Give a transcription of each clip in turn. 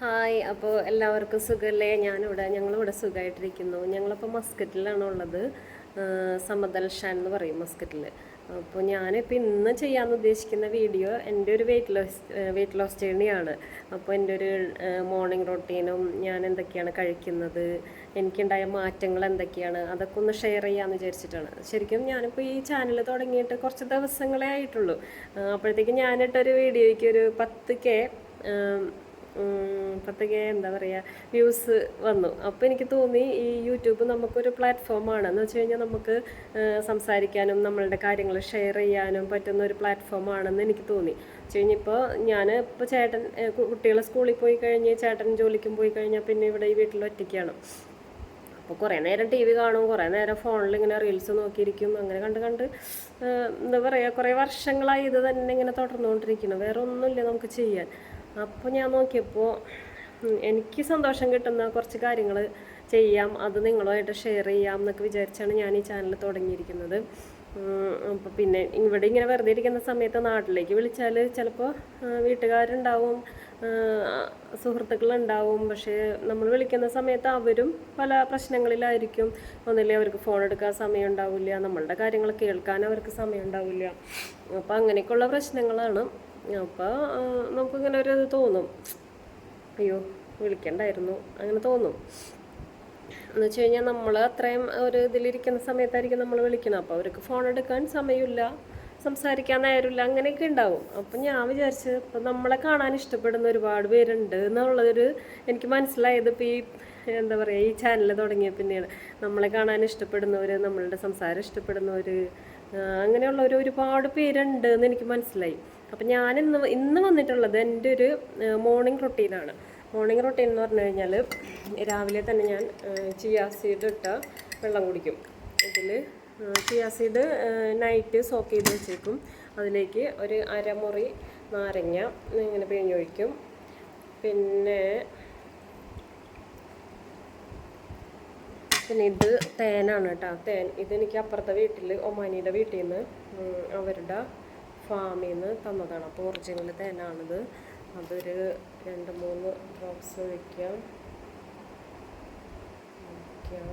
Hi അപ്പോൾ എല്ലാവർക്കും സുഖമല്ലേ ഞാനിവിടെ ഞങ്ങളിവിടെ സുഖമായിട്ടിരിക്കുന്നു ഞങ്ങളിപ്പോൾ മസ്കറ്റിലാണ് ഉള്ളത്. സമദൽ ഷാൻ എന്ന് പറയും മസ്കറ്റിൽ അപ്പോൾ ഞാനിപ്പോൾ ഇന്ന് ചെയ്യാമെന്ന് ഉദ്ദേശിക്കുന്ന വീഡിയോ എന്റെ ഒരു വെയിറ്റ് ലോസ് വെയിറ്റ് ലോസ് ജേണിയാണ് അപ്പോൾ എന്റെ ഒരു മോർണിംഗ് റൊട്ടീനും ഞാൻ എന്തൊക്കെയാണ് കഴിക്കുന്നത് എനിക്കുണ്ടായ മാറ്റങ്ങൾ എന്തൊക്കെയാണ് അതൊക്കെ ഒന്ന് ഷെയർ ചെയ്യാമെന്ന് വിചാരിച്ചിട്ടാണ്. ശരിക്കും ഞാനിപ്പോൾ ഈ ചാനൽ തുടങ്ങിയിട്ട് കുറച്ച് ദിവസങ്ങളേ ആയിട്ടുള്ളൂ. അപ്പോഴത്തേക്ക് ഞാനിട്ടൊരു വീഡിയോയ്ക്ക് ഒരു പത്ത് കെ പത്തൊക്കെ എന്താ പറയുക വ്യൂസ് വന്നു. അപ്പോൾ എനിക്ക് തോന്നി ഈ യൂട്യൂബ് നമുക്കൊരു പ്ലാറ്റ്ഫോമാണ് എന്ന് വെച്ച് കഴിഞ്ഞാൽ നമുക്ക് സംസാരിക്കാനും നമ്മളുടെ കാര്യങ്ങൾ ഷെയർ ചെയ്യാനും പറ്റുന്ന ഒരു പ്ലാറ്റ്ഫോമാണെന്ന് എനിക്ക് തോന്നി. വെച്ച് ഞാൻ ഇപ്പോൾ ചേട്ടൻ കുട്ടികളെ സ്കൂളിൽ പോയി കഴിഞ്ഞ് ചേട്ടൻ ജോലിക്കും പോയി കഴിഞ്ഞാൽ പിന്നെ ഇവിടെ ഈ വീട്ടിൽ ഒറ്റയ്ക്കാണ്. അപ്പോൾ കുറേ നേരം ടി വി കാണും കുറേ നേരം ഫോണിൽ ഇങ്ങനെ റീൽസ് നോക്കിയിരിക്കും. അങ്ങനെ കണ്ട് കണ്ട് എന്താ പറയുക കുറേ വർഷങ്ങളായി ഇത് തന്നെ ഇങ്ങനെ തുടർന്നുകൊണ്ടിരിക്കണം വേറെ ഒന്നുമില്ല നമുക്ക് ചെയ്യാൻ. അപ്പോൾ ഞാൻ നോക്കിയപ്പോൾ എനിക്ക് സന്തോഷം കിട്ടുന്ന കുറച്ച് കാര്യങ്ങൾ ചെയ്യാം അത് നിങ്ങളുമായിട്ട് ഷെയർ ചെയ്യാം എന്നൊക്കെ വിചാരിച്ചാണ് ഞാൻ ഈ ചാനൽ തുടങ്ങിയിരിക്കുന്നത്. അപ്പോൾ പിന്നെ ഇവിടെ ഇങ്ങനെ വെറുതെ ഇരിക്കുന്ന സമയത്ത് നാട്ടിലേക്ക് വിളിച്ചാൽ ചിലപ്പോൾ വീട്ടുകാരുണ്ടാവും സുഹൃത്തുക്കളുണ്ടാവും. പക്ഷേ നമ്മൾ വിളിക്കുന്ന സമയത്ത് അവരും പല പ്രശ്നങ്ങളിലായിരിക്കും. ഒന്നില്ലേ അവർക്ക് ഫോൺ എടുക്കാൻ സമയം ഉണ്ടാവില്ല നമ്മളുടെ കാര്യങ്ങൾ കേൾക്കാൻ അവർക്ക് സമയം ഉണ്ടാവില്ല അപ്പോൾ അങ്ങനെയൊക്കെയുള്ള പ്രശ്നങ്ങളാണ്. അപ്പോൾ നമുക്കിങ്ങനെ ഒരു ഇത് തോന്നും. അയ്യോ വിളിക്കണ്ടായിരുന്നു. അങ്ങനെ തോന്നും. എന്ന് വെച്ച് കഴിഞ്ഞാൽ നമ്മൾ അത്രയും ഒരു ഇതിലിരിക്കുന്ന സമയത്തായിരിക്കും നമ്മൾ വിളിക്കുന്നത് അപ്പോൾ അവർക്ക് ഫോൺ എടുക്കാൻ സമയമില്ല സംസാരിക്കാൻ നേരമില്ല അങ്ങനെയൊക്കെ ഉണ്ടാവും. അപ്പം ഞാൻ വിചാരിച്ച് ഇപ്പം നമ്മളെ കാണാൻ ഇഷ്ടപ്പെടുന്ന ഒരുപാട് പേരുണ്ട് എന്നുള്ളൊരു എനിക്ക് മനസ്സിലായത് ഇപ്പോൾ ഈ എന്താ പറയുക ഈ ചാനൽ തുടങ്ങിയ പിന്നെയാണ് നമ്മളെ കാണാൻ ഇഷ്ടപ്പെടുന്നവർ നമ്മളുടെ സംസാരം ഇഷ്ടപ്പെടുന്നവർ അങ്ങനെയുള്ളവർ ഒരുപാട് പേരുണ്ട് എന്ന് എനിക്ക് മനസ്സിലായി. അപ്പം ഞാൻ ഇന്ന് ഇന്ന് വന്നിട്ടുള്ളത് എന്റെ ഒരു മോർണിംഗ് റൊട്ടീനാണ് മോർണിംഗ് റൊട്ടീൻ എന്ന് പറഞ്ഞു കഴിഞ്ഞാൽ രാവിലെ തന്നെ ഞാൻ ചിയാ സീഡ് ഇട്ട വെള്ളം കുടിക്കും. ഇതിൽ ചിയാ സീഡ് നൈറ്റ് സോക്ക് ചെയ്ത് വെച്ചേക്കും. അതിലേക്ക് ഒരു അരമുറി നാരങ്ങ ഇങ്ങനെ പിഴിഞ്ഞൊഴിക്കും. പിന്നെ പിന്നെ ഇത് തേനാണ് കേട്ടോ. തേൻ ഇതെനിക്ക് അപ്പുറത്തെ വീട്ടിൽ ഒമാനിയുടെ വീട്ടിൽ നിന്ന് അവരുടെ ഫാമിൽ നിന്ന് തന്നതാണ്. അപ്പോൾ ഒറിജിനൽ തേനാണിത്. അതൊരു രണ്ട് മൂന്ന് ഡ്രോപ്സ് വയ്ക്കാം വയ്ക്കാം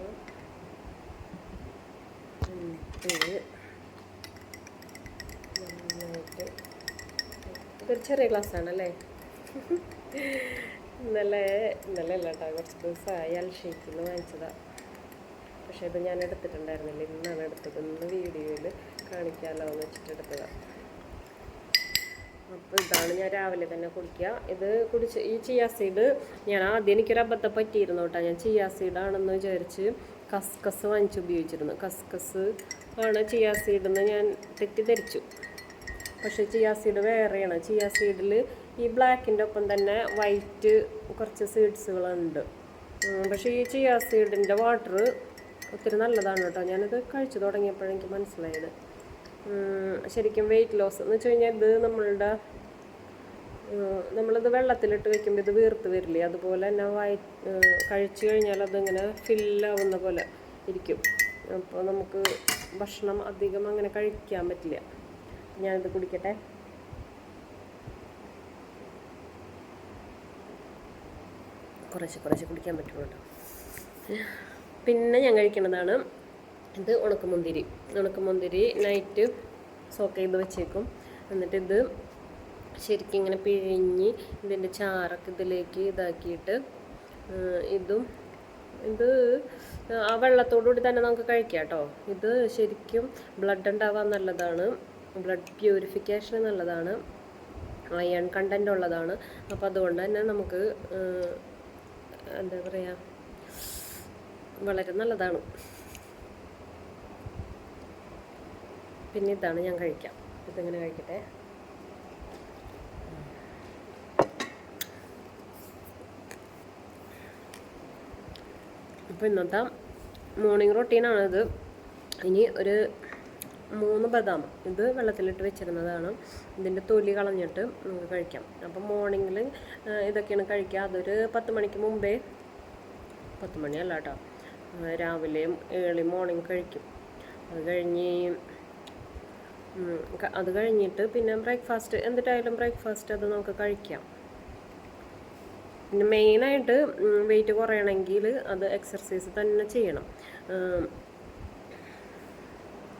എന്നിട്ട് ഇതൊരു ചെറിയ ഗ്ലാസ്സാണല്ലേ ഇന്നലെ ഇന്നലെ അല്ല കേട്ടോ കുറച്ച് ദിവസമായി അൽ ഷേക്കിൽ നിന്ന് വാങ്ങിച്ചതാണ് പക്ഷേ ഇത് ഞാൻ എടുത്തിട്ടുണ്ടായിരുന്നില്ല. ഇന്നാണ് എടുത്തത്. ഇന്ന് വീഡിയോയിൽ കാണിക്കാമല്ലോ എന്ന് വെച്ചിട്ട് എടുത്തതാണ് അപ്പോൾ ഇതാണ് ഞാൻ രാവിലെ തന്നെ കുടിക്കുക. ഇത് കുടിച്ച് ഈ ചിയാ സീഡ് ഞാൻ ആദ്യം എനിക്കൊരു അബദ്ധം പറ്റിയിരുന്നു കേട്ടോ. ഞാൻ ചിയാ സീഡാണെന്ന് വിചാരിച്ച് കസ്കസ് വാങ്ങിച്ച് ഉപയോഗിച്ചിരുന്നു. കസ്കസ് ആണ് ചിയാ സീഡെന്ന് ഞാൻ തെറ്റിദ്ധരിച്ചു. പക്ഷേ ചിയാ സീഡ് വേറെയാണ്. ചിയാ സീഡിൽ ഈ ബ്ലാക്കിന്റെ ഒപ്പം തന്നെ വൈറ്റ് കുറച്ച് സീഡ്സുകളുണ്ട്. പക്ഷേ ഈ ചിയാ സീഡിന്റെ വാട്ടർ ഒത്തിരി നല്ലതാണ് കേട്ടോ. ഞാനത് കഴിച്ചു തുടങ്ങിയപ്പോഴെനിക്ക് മനസ്സിലായത്. ശരിക്കും വെയിറ്റ് ലോസ് എന്ന് വെച്ച് കഴിഞ്ഞാൽ ഇത് നമ്മളുടെ നമ്മളിത് വെള്ളത്തിലിട്ട് വെക്കുമ്പോൾ ഇത് വീർത്ത് വരില്ലേ? അതുപോലെ തന്നെ വായി കഴിച്ചു കഴിഞ്ഞാൽ അതിങ്ങനെ ഫില്ലാവുന്ന പോലെ ഇരിക്കും. അപ്പോൾ നമുക്ക് ഭക്ഷണം അധികം അങ്ങനെ കഴിക്കാൻ പറ്റില്ല. ഞാനിത് കുടിക്കട്ടെ. കുറച്ച് കുറച്ച് കുടിക്കാൻ പറ്റുള്ളൂ പിന്നെ ഞാൻ കഴിക്കുന്നതാണ് ഇത് ഉണക്കമുന്തിരി. ഉണക്കമുന്തിരി നൈറ്റ് സോക്ക് ചെയ്ത് വെച്ചേക്കും. എന്നിട്ട് ഇത് ശരിക്കും ഇങ്ങനെ പിഴിഞ്ഞ് ഇതിന്റെ ചാറൊക്കെ ഇതിലേക്ക് ഇതാക്കിയിട്ട് ഇതും ഇത് ആ വെള്ളത്തോടുകൂടി തന്നെ നമുക്ക് കഴിക്കാം കേട്ടോ. ഇത് ശരിക്കും ബ്ലഡ് ഉണ്ടാവാൻ നല്ലതാണ്. ബ്ലഡ് പ്യൂരിഫിക്കേഷൻ നല്ലതാണ്. അയൺ കണ്ടന്റ് ഉള്ളതാണ്. അപ്പോൾ അതുകൊണ്ട് തന്നെ നമുക്ക് എന്താ പറയുക വളരെ നല്ലതാണ്. പിന്നെ ഇതാണ് ഞാൻ കഴിക്കാം. ഇതിങ്ങനെ കഴിക്കട്ടെ? അപ്പോൾ ഇന്നത്തെ മോർണിംഗ് റൊട്ടീനാണിത് ഇനി ഒരു മൂന്ന് ബദാം. ഇത് വെള്ളത്തിലിട്ട് വെച്ചിരുന്നതാണ്. ഇതിന്റെ തൊലി കളഞ്ഞിട്ട് നമുക്ക് കഴിക്കാം. അപ്പം മോർണിംഗിൽ ഇതൊക്കെയാണ് കഴിക്കുക. അതൊരു പത്ത് മണിക്ക് മുമ്പേ പത്ത് മണിയല്ല കേട്ടോ രാവിലെയും ഏർലി മോർണിംഗ് കഴിക്കും. അത് കഴിഞ്ഞ് അത് കഴിഞ്ഞിട്ട് പിന്നെ ബ്രേക്ക്ഫാസ്റ്റ് എന്തിട്ടായാലും ബ്രേക്ക്ഫാസ്റ്റ് അത് നമുക്ക് കഴിക്കാം. പിന്നെ മെയിനായിട്ട് വെയിറ്റ് കുറയണമെങ്കിൽ അത് എക്സർസൈസ് തന്നെ ചെയ്യണം.